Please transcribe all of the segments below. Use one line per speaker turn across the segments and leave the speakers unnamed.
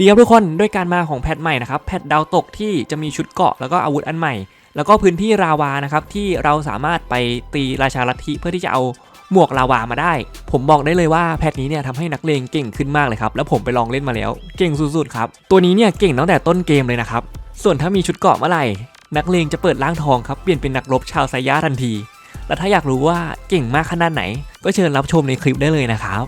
ดีครับทุกคนด้วยการมาของแพทใหม่นะครับแพทดาวตกที่จะมีชุดเกาะแล้วก็อาวุธอันใหม่ แล้วก็พื้นที่ราวานะครับที่เราสามารถไปตีราชาลัทธิเพื่อที่จะเอาหมวกลาวามาได้ ผมบอกได้เลยว่าแพทนี้เนี่ยทำให้นักเลงเก่งขึ้นมากเลยครับ แล้วผมไปลองเล่นมาแล้ว เก่งสุดๆครับ ตัวนี้เนี่ยเก่งตั้งแต่ต้นเกมเลยนะครับ ส่วนถ้ามีชุดเกาะเมื่อไหร่ นักเลงจะเปิดร่างทองครับ เปลี่ยนเป็นนักรบชาวไซยะทันที และถ้าอยากรู้ว่าเก่งมากขนาดไหน ก็เชิญรับชมในคลิปได้เลยนะครับ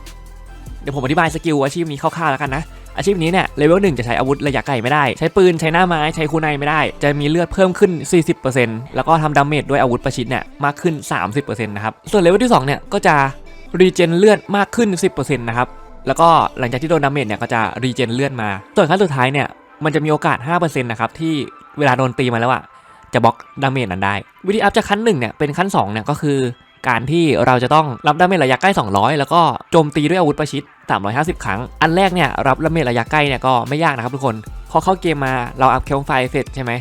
เดี๋ยวผมอธิบายสกิลอาชีพนี้คร่าวๆแล้วกันนะ อาชีพนี้เนี่ยเลเวลหนึ่งจะใช้อาวุธระยะไกลไม่ได้ ใช้ปืนใช้หน้าไม้ใช้คูไนไม่ได้ จะมีเลือดเพิ่มขึ้น 40%แล้วก็ทำดาเมจด้วยอาวุธประชิดเนี่ยมากขึ้น 30%นะครับส่วนเลเวลที่2เนี่ยก็จะรีเจนเลือดมากขึ้น 10%นะครับแล้วก็หลังจากที่โดนดาเมจเนี่ยก็จะรีเจนเลือดมา ส่วนขั้นสุดท้ายเนี่ยมันจะมีโอกาส 5%นะครับที่เวลาโดนตีมาแล้วอะจะบล็อกดาเมจนั้นได้ วิธีอัพจากขั้น1เนี่ยเป็นขั้น2เนี่ยก็คือ การที่เราจะต้องรับดาเมจระยะใกล้ 200 แล้วก็โจมตีด้วยอาวุธประชิด 350 ครั้ง อันแรกเนี่ยรับดาเมจระยะใกล้เนี่ยก็ไม่ยากนะครับทุกคน พอเข้าเกมมาเราอัพแคมไฟเสร็จใช่ไหม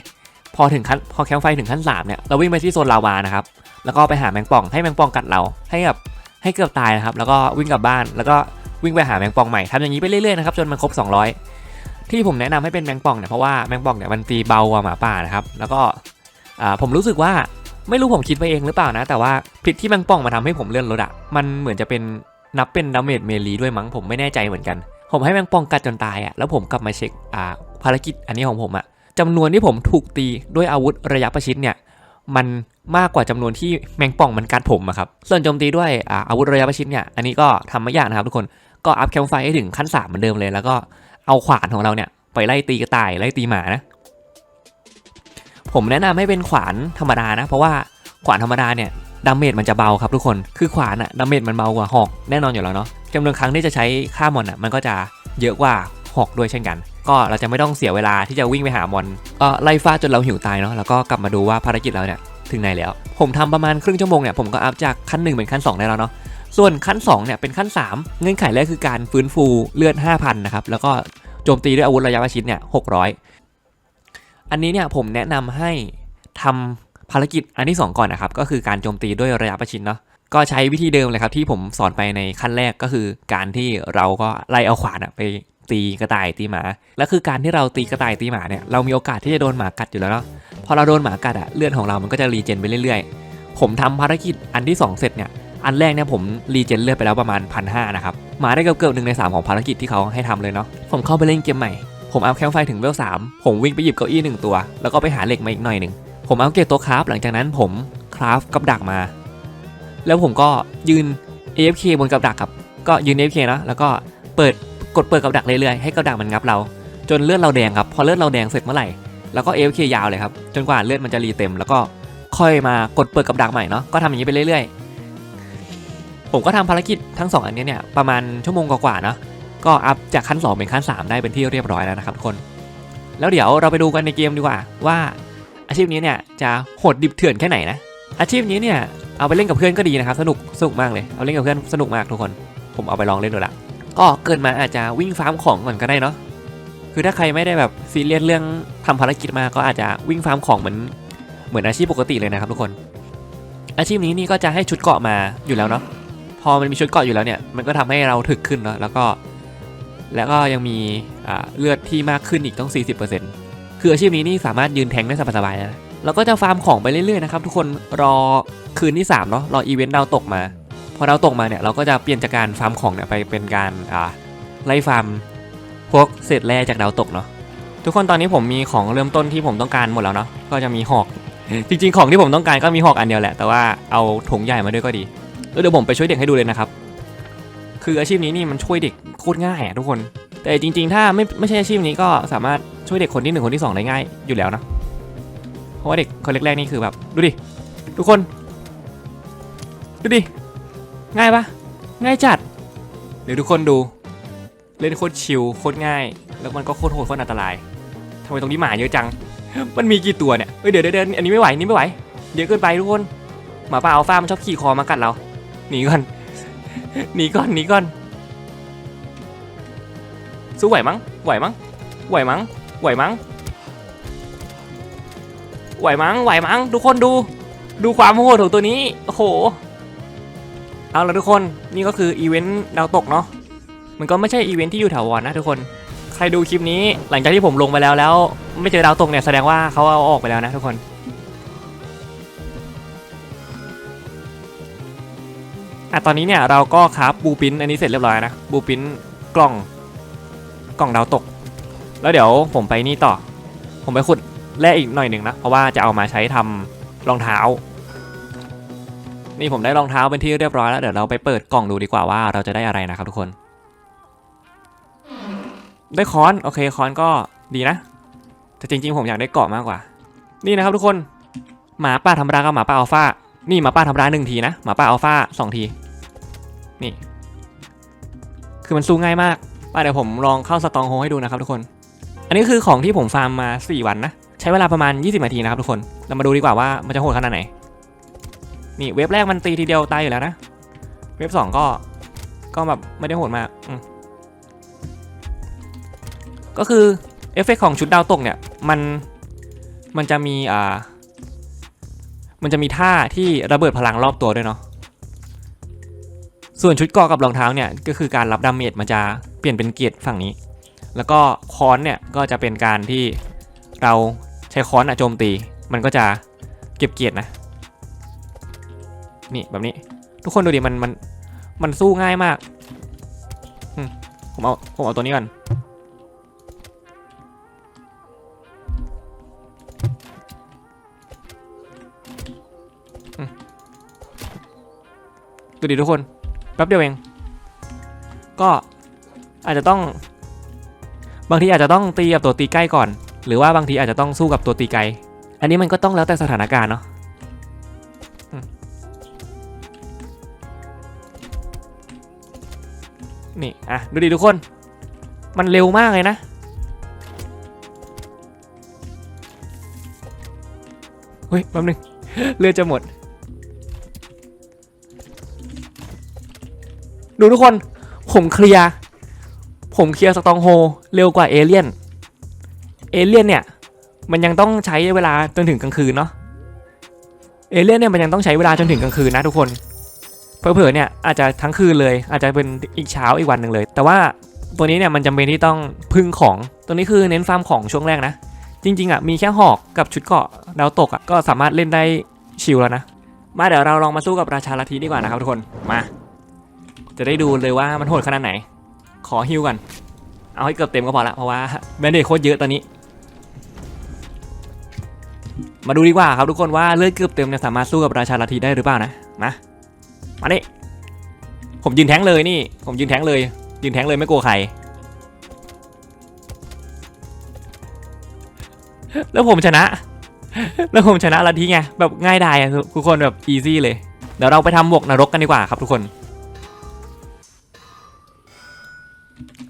พอถึงขั้นพอแคมไฟถึงขั้น3เนี่ยเราวิ่งไปที่โซนลาวานะครับแล้วก็ไปหาแมงป่องให้แมงป่องกัดเราให้แบบให้เกือบตายนะครับแล้วก็วิ่งกลับบ้าน แล้วก็วิ่งไปหาแมงป่องใหม่ทำอย่างนี้ไปเรื่อยๆนะครับจนมันครบ 200 ที่ผมแนะนำให้เป็นแมงป่องเนี่ยเพราะว่าแมงป่องเนี่ยมันตีเบากว่าหมาป่านะครับแล้วก็ผมรู้สึกว่า ไม่รู้ผมคิดไปเองหรือเปล่านะ แต่ว่าพิษที่แมงป่องมาทำให้ผมเลื่อนรถอะมันเหมือนจะเป็นนับเป็นดาเมจเมลีด้วยมั้งผมไม่แน่ใจเหมือนกัน ผมให้แมงป่องกัดจนตายอะแล้วผมกลับมาเช็คอ่าภารกิจอันนี้ของผมอะจำนวนที่ผมถูกตีด้วยอาวุธระยะประชิดเนี่ยมันมากกว่าจำนวนที่แมงป่องมันกัดผมอะครับส่วนโจมตีด้วยอาอาวุธระยะประชิดเนี่ยอันนี้ก็ทำไม่ยากนะครับทุกคนก็อัพแคมไฟให้ถึงขั้น3เหมือนเดิมเลย แล้วก็เอาขวานของเราเนี่ยไปไล่ตีกระต่ายไล่ตีหมานะ ผมแนะนำให้เป็นขวานธรรมดานะ เพราะว่าขวานธรรมดาเนี่ยดาเมจมันจะเบาครับทุกคน คือขวานอะดาเมจมันเบากว่าหอกแน่นอนอยู่แล้วเนาะจำนวนครั้งที่จะใช้ฆ่ามอนอะมันก็จะเยอะกว่าหอกด้วยเช่นกัน ก็เราจะไม่ต้องเสียเวลาที่จะวิ่งไปหามอนเออไล่ฟาจนเราหิวตายเนาะแล้วก็กลับมาดูว่าภารกิจเราเนี่ยถึงไหนแล้ว ผมทำประมาณครึ่งชั่วโมงเนี่ยผมก็อัพจากขั้น1เป็นขั้น 2 ได้แล้วเนาะส่วนขั้น2เนี่ยเป็นขั้น 3 เงื่อนไขแรกคือการฟื้นฟูเลือด 5,000 นะครับ แล้วก็โจมตีด้วยอาวุธระยะประชิดเนี่ย600 อันนี้เนี่ยผมแนะนำให้ทำภารกิจอันที่ 2 ก่อนนะครับ ก็คือการโจมตีด้วยระยะประชิดเนาะก็ใช้วิธีเดิมเลยครับที่ผมสอนไปในขั้นแรกก็คือ การที่เราก็ไล่เอาขวานไปตีกระต่ายตีหมา และคือการที่เราตีกระต่ายตีหมาเนี่ยเรามีโอกาสที่จะโดนหมากัดอยู่แล้วเนาะพอเราโดนหมากัดอะเลือดของเรามันก็จะรีเจนไปเรื่อยๆ ผมทำภารกิจอันที่ 2 เสร็จเนี่ยอันแรกเนี่ยผมรีเจนเลือดไปแล้วประมาณพันห้านะครับมาได้เกือบๆหนึ่งในสามของภารกิจที่เขาให้ทำเลยเนาะผมเข้าไปเล่นเกมใหม่ ผมเอาแคมไฟถึงเวลสามผมวิ่งไปหยิบเก้าอี้หนึ่งตัว แล้วก็ไปหาเหล็กมาอีกหน่อยหนึ่งผมเอาเกตตัวคราฟหลังจากนั้นผมคราฟกับดักมา แล้วผมก็ยืน AFK บนกับดักครับ ก็ยืน AFK นะแล้วก็เปิดกดเปิดกับดักเรื่อยๆให้กับดักมันงับเรา จนเลือดเราแดงครับ พอเลือดเราแดงเสร็จเมื่อไหร่แล้วก็ AFK ยาวเลยครับจนกว่าเลือดมันจะรีเต็ม แล้วก็ค่อยมากดเปิดกับดักใหม่เนาะก็ทำอย่างนี้ไปเรื่อยๆ ผมก็ทำภารกิจทั้งสองอันนี้เนี่ยประมาณชั่วโมงกว่าๆเนาะ ก็อัพจากขั้น 2 เป็นขั้น 3 ได้เป็นที่เรียบร้อยแล้วนะครับทุกคน แล้วเดี๋ยวเราไปดูกันในเกมดีกว่าว่าอาชีพนี้เนี่ยจะโหดดิบเถื่อนแค่ไหนนะ อาชีพนี้เนี่ยเอาไปเล่นกับเพื่อนก็ดีนะครับสนุกสนุกมากเลยเอาเล่นกับเพื่อนสนุกมากทุกคน ผมเอาไปลองเล่นดูละก็เกิดมาอาจจะวิ่งฟาร์มของก่อนก็ได้เนาะคือถ้าใครไม่ได้แบบซีเรียสเรื่องทำภารกิจมาก็อาจจะวิ่งฟาร์มของเหมือนเหมือนอาชีพปกติเลยนะครับทุกคน อาชีพนี้นี่ก็จะให้ชุดเกาะมาอยู่แล้วเนาะพอมันมีชุดเกาะอยู่แล้วเนี่ยมันก็ทำให้เราถึกขึ้นเนาะแล้วก็ แล้วก็ยังมีเลือดที่มากขึ้นอีกต้อง 40%คืออาชีพนี้นี่สามารถยืนแทงได้สบายๆนะเราก็จะฟาร์มของไปเรื่อยๆนะครับทุกคนรอคืนที่3เนาะรออีเวนต์ดาวตกมาพอดาวตกมาเนี่ยเราก็จะเปลี่ยนจากการฟาร์มของเนี่ยไปเป็นการไล่ฟาร์มพวกเศษแร่จากดาวตกเนาะทุกคนตอนนี้ผมมีของเริ่มต้นที่ผมต้องการหมดแล้วเนาะก็จะมีหอกจริงๆของที่ผมต้องการก็มีหอกอันเดียวแหละแต่ว่าเอาถุงใหญ่มาด้วยก็ดีเดี๋ยวผมไปช่วยเด็กให้ดูเลยนะครับ คืออาชีพนี้นี่มันช่วยเด็กโคตรง่ายอะทุกคน แต่จริง ๆ ถ้าไม่ไม่ใช่อาชีพนี้ก็สามารถช่วยเด็กคนที่หนึ่งคนที่สองได้ง่ายอยู่แล้วนะ เพราะว่าเด็กคนแรกๆนี่คือแบบ ดูดิ ทุกคน ดูดิ ง่ายปะง่ายจัด เดี๋ยวทุกคนดู เล่นโคตรชิลโคตรง่าย แล้วมันก็โคตรโหดโคตรอันตรายทำไมตรงนี้หมาเยอะจัง มันมีกี่ตัวเนี่ยเอ้ยเดี๋ยวเดี๋ยวเดี๋ยวอันนี้ไม่ไหวนี้ไม่ไหวเยอะเกินไปทุกคน หมาป่าอัลฟามันชอบขี่คอมากัดเรา หนีก่อน หนีก่อนหนีก่อนสู้ไหวมั้งไหวมั้งไหวมั้งไหวมั้งไหวมั้งไหวมั้งทุกคนดู ดูความโหดของตัวนี้โอ้โหเอาละทุกคนนี่ก็คืออีเวนต์ดาวตกเนาะมันก็ไม่ใช่อีเวนต์ที่อยู่แถาวรนะทุกคน ใครดูคลิปนี้หลังจากที่ผมลงไปแล้วแล้ว ไม่เจอดาวตกเนี่ยแสดงว่าเขาเอาออกไปแล้วนะทุกคน อะตอนนี้เนี่ยเราก็คราฟบูปินอันนี้เสร็จเรียบร้อยนะบูปินกล่องกล่องดาวตก แล้วเดี๋ยวผมไปนี่ต่อ ผมไปขุดแร่อีกหน่อยหนึ่งนะเพราะว่าจะเอามาใช้ทำรองเท้า นี่ผมได้รองเท้าเป็นที่เรียบร้อยแล้วเดี๋ยวเราไปเปิดกล่องดูดีกว่าว่าเราจะได้อะไรนะครับทุกคน ได้ค้อนโอเคค้อนก็ดีนะแต่จริง ๆ ผมอยากได้เกาะมากกว่า นี่นะครับทุกคนหมาป่าธรรมดากับหมาป่าอัลฟานี่หมาป่าธรรมดาหนึ่งทีนะหมาป่าอัลฟาสองที นี่ คือมันสู้ง่ายมากป่ะเดี๋ยวผมลองเข้าสตองโฮให้ดูนะครับทุกคน อันนี้คือของที่ผมฟาร์มมา 4 วันนะ ใช้เวลาประมาณ 20 นาทีนะครับทุกคน เรามาดูดีกว่าว่ามันจะโหดขนาดไหน นี่เว็บแรกมันตีทีเดียวตายอยู่แล้วนะ เว็บ 2 ก็ ก็แบบไม่ได้โหดมาก ก็คือเอฟเฟกต์ของชุดดาวตกเนี่ย มัน มันจะมีอ่า มันจะมีท่าที่ระเบิดพลังรอบตัวด้วยเนาะ ส่วนชุดกราะกับรองเท้าเนี่ยก็คือการรับดาเมจมันจะเปลี่ยนเป็นเกียร์ฝั่งนี้ แล้วก็ค้อนเนี่ยก็จะเป็นการที่เราใช้ค้อนอะโจมตี มันก็จะเก็บเกียรตินะนี่แบบนี้ทุกคนดูดิมันมันมันสู้ง่ายมากผมเอาผมเอาตัวนี้ก่อนดูดิทุกคน แป๊บเดียวเอง ก็อาจจะต้อง บางทีอาจจะต้องตีกับตัวตีใกล้ก่อน หรือว่าบางทีอาจจะต้องสู้กับตัวตีไกล อันนี้มันก็ต้องแล้วแต่สถานการณ์เนาะนี่ อะ ดูดิทุกคน มันเร็วมากเลยนะ เฮ้ย แป๊บนึง เลือดจะหมด ดูทุกคนผมเคลียร์ผมเคลียร์สตองโฮเร็วกว่าเอเลี่ยนเอเลี่ยนเนี่ยมันยังต้องใช้เวลาจนถึงกลางคืนเนาะเอเลี่ยนเนี่ยมันยังต้องใช้เวลาจนถึงกลางคืนนะทุกคนเผลอๆเนี่ยอาจจะทั้งคืนเลยอาจจะเป็นอีกเช้าอีกวันหนึ่งเลย แต่ว่าตัวนี้เนี่ยมันจำเป็นที่ต้องพึ่งของตัวนี้คือเน้นฟาร์มของช่วงแรกนะ จริงๆอะมีแค่หอกกับชุดเกาะดาวตกอะก็สามารถเล่นได้ชิลแล้วนะ มาเดี๋ยวเราลองมาสู้กับราชาลัทธิดีกว่านะครับทุกคนมา จะได้ดูเลยว่ามันโหดขนาดไหน ขอฮิวก่อนเอาให้เกือบเต็มก็พอละเพราะว่าแบนเดจโคตรเยอะตอนนี้ มาดูดีกว่าครับทุกคนว่าเลือดเกือบเต็มเนี่ยสามารถสู้กับราชาลัทธิได้หรือเปล่านะมามาดิผมยืนแทงเลยนี่ ผมยืนแทงเลย ยืนแทงเลยไม่กลัวใครแล้วผมชนะ แล้วผมชนะลัทธิไงแบบง่ายดายอะทุกคนแบบอีซี่เลย เดี๋ยวเราไปทำบวกนรกกันดีกว่าครับทุกคน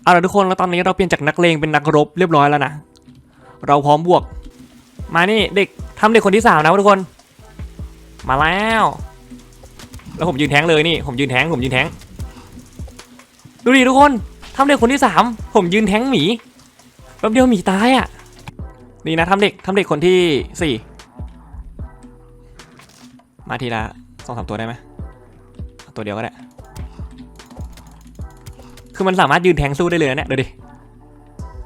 เอาละทุกคนแล้วตอนนี้เราเปลี่ยนจากนักเลงเป็นนักรบเรียบร้อยแล้วนะ เราพร้อมบวก มานี่เด็กทำเด็กคนที่สามนะทุกคน มาแล้ว แล้วผมยืนแทงเลยนี่ผมยืนแทงผมยืนแทงดูดิทุกคนทำเด็กคนที่สามผมยืนแทงหมีแป๊บเดียวหมีตายอะนี่นะทำเด็กทำเด็กคนที่สี่มาทีละสองสามตัวได้ไหมตัวเดียวก็ได้ คือมันสามารถยืนแทงสู้ได้เลยนะเนี่ยดูดิ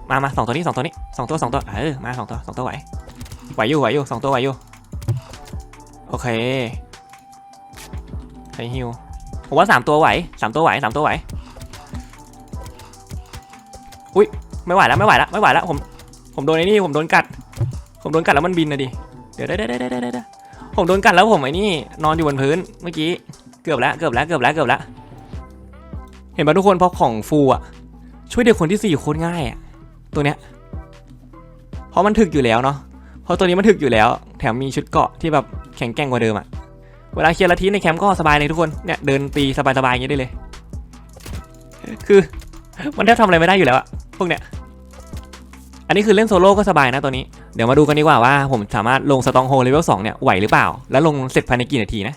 มามาสองตัวนี้สองตัวนี้สองตัวสองตัวเออมาสองตัวสองตัวไหวไหวอยู่ไหวอยู่สองตัวไหวอยู่โอเคใช้ฮิวผมว่าสามตัวไหวสามตัวไหวสามตัวไหวอุ้ยไม่ไหวแล้วไม่ไหวแล้วไม่ไหวแล้วผมผมโดนไอ้นี่ผมโดนกัด ผมโดนกัดแล้วมันบินนะดิเดี๋ยวได้ได้ได้ได้ได้ผมโดนกัดแล้วผมไอ้นี่นอนอยู่บนพื้นเมื่อกี้เกือบแล้วเกือบแล้วเกือบแล้วเกือบแล้ว ห็นป่ะทุกคนเพราะของฟูอะ ช่วยเด็กคนที่สี่โคตรง่ายอะ ตัวเนี้ยเพราะมันถึกอยู่แล้วเนาะเพราะตัวนี้มันถึกอยู่แล้ว แถมมีชุดเกาะที่แบบแข็งแกร่งกว่าเดิมอะเวลาเคลียร์ละทีในแคมป์ก็สบายเลยทุกคนเนี่ยเดินตีสบายๆอย่างนี้ได้เลย คือมันแทบทำอะไรไม่ได้อยู่แล้วอะพวกเนี้ยอันนี้คือเล่นโซโล่ก็สบายนะตัวนี้ เดี๋ยวมาดูกันดีกว่าว่าผมสามารถลงสตองโฮเลเวลสองเนี่ยไหวหรือเปล่า แล้วลงเสร็จภายในกี่นาทีนะ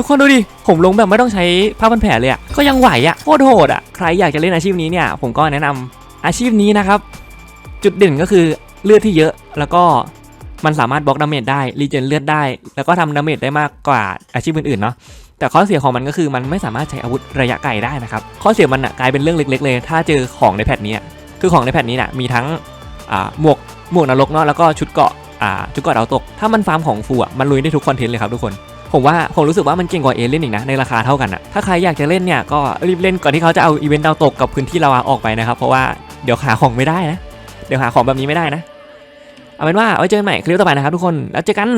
ทุกคนดูดิ ผมลงแบบไม่ต้องใช้ผ้าพันแผลเลยอะก็ยังไหวอะโคตรโหดอะใครอยากจะเล่นอาชีพนี้เนี่ย ผมก็แนะนำอาชีพนี้นะครับ จุดเด่นก็คือเลือดที่เยอะแล้วก็มันสามารถบล็อกดาเมจได้รีเจนเลือดได้ แล้วก็ทำดาเมจได้มากกว่าอาชีพอื่นๆเนาะแต่ข้อเสียของมันก็คือมันไม่สามารถใช้อาวุธระยะไกลได้นะครับ ข้อเสียมันอะกลายเป็นเรื่องเล็ก ๆ เลย ถ้าเจอของในแพทนี้คือของในแพทนี้น่ะมีทั้งหมวกหมวกนรกเนาะแล้วก็ชุดเกาะชุดเกาะดาวตก ถ้ามันฟาร์มของฟูอะมันลุยได้ทุกคอนเทนต์เลยครับทุกคน ผมว่าผมรู้สึกว่ามันเก่งกว่าเอเล่นอีกนะในราคาเท่ากันอะถ้าใครอยากจะเล่นเนี่ยก็รีบเล่นก่อนที่เขาจะเอาอีเวนต์ดาวตกกับพื้นที่ลาวาออกไปนะครับเพราะว่าเดี๋ยวหาของไม่ได้นะ เดี๋ยวหาของแบบนี้ไม่ได้นะ เอาเป็นว่าไว้เจอกันใหม่คลิปต่อไปนะครับทุกคนแล้วเจอกัน